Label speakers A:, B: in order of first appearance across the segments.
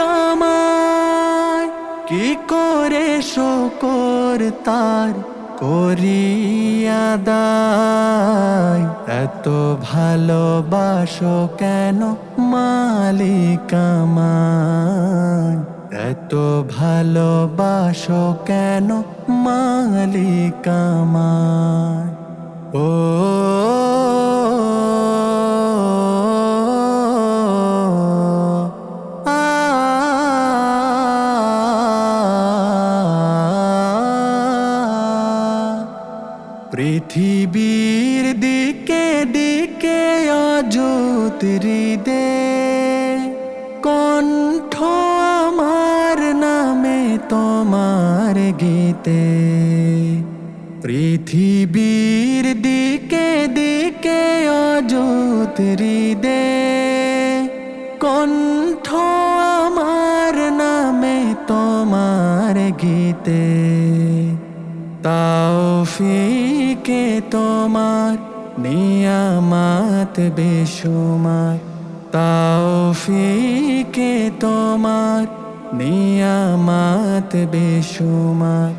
A: আমায় কি করে শকর তার করিয়াদায় এত ভালোবাসো কেন মালিক আমায়? এত ভালোবাসো কেন মালিক পৃথিবীর দিকে দিকে অযুত হৃদে কণ্ঠ আমার নামে তোমার গীতে। পৃথিবীর দিকে দিকে অযুত হৃদে কণ্ঠ আমার নামে তোমার গীতে। তাওফিকে তোমার নিয়ামাত বেশুমার। তাওফিকে তোমার নিয়ামাত বেশুমার।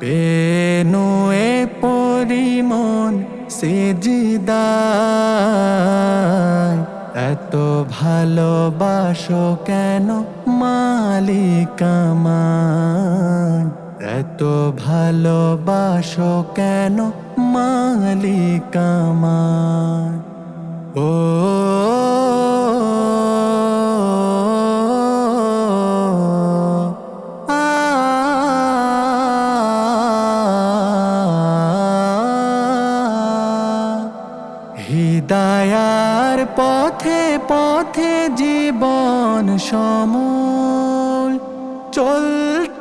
A: পেনুয়ে পরিমন সেজদায়। এত ভালোবাসো কেন মালিক আমায়? এত ভালোবাসো কেন মালিক ও হৃদয়ার পথে পথে জীবন চলতে আমায়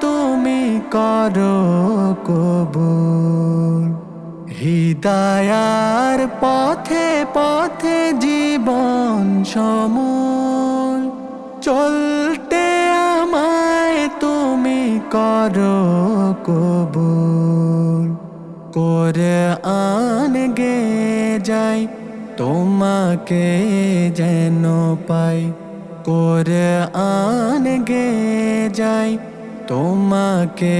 A: তুমি করো কবুল। হৃদয়ার পথে পথে জীবন সমূল। চলতে আমায় তুমি করো কবুল। করে আন গে যাই, তোমাকে যেন পাই। করে আন গে যাই তোমাকে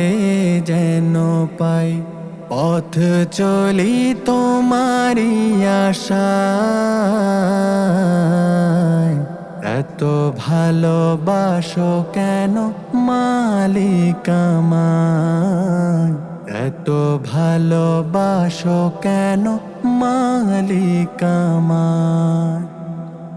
A: যেন পাই, পথ চলি তোমারি আশা এত ভালোবাসো কেন মালিক আমায়? এত ভালোবাসো কেন মালিক আমায়?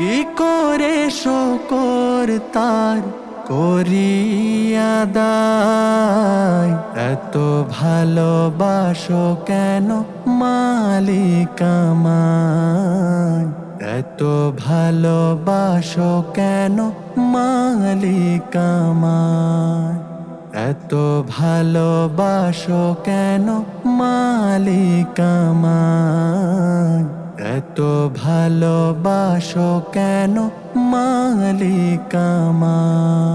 A: কি করে শকর তার করিয়াদায় এত ভালোবাসো কেন মালিক আমায়? এত ভালোবাসো কেন মালিক আমায়? এত ভালোবাসো কেন মালিক আমায়? এত ভালোবাসো কেন মালিক আমায়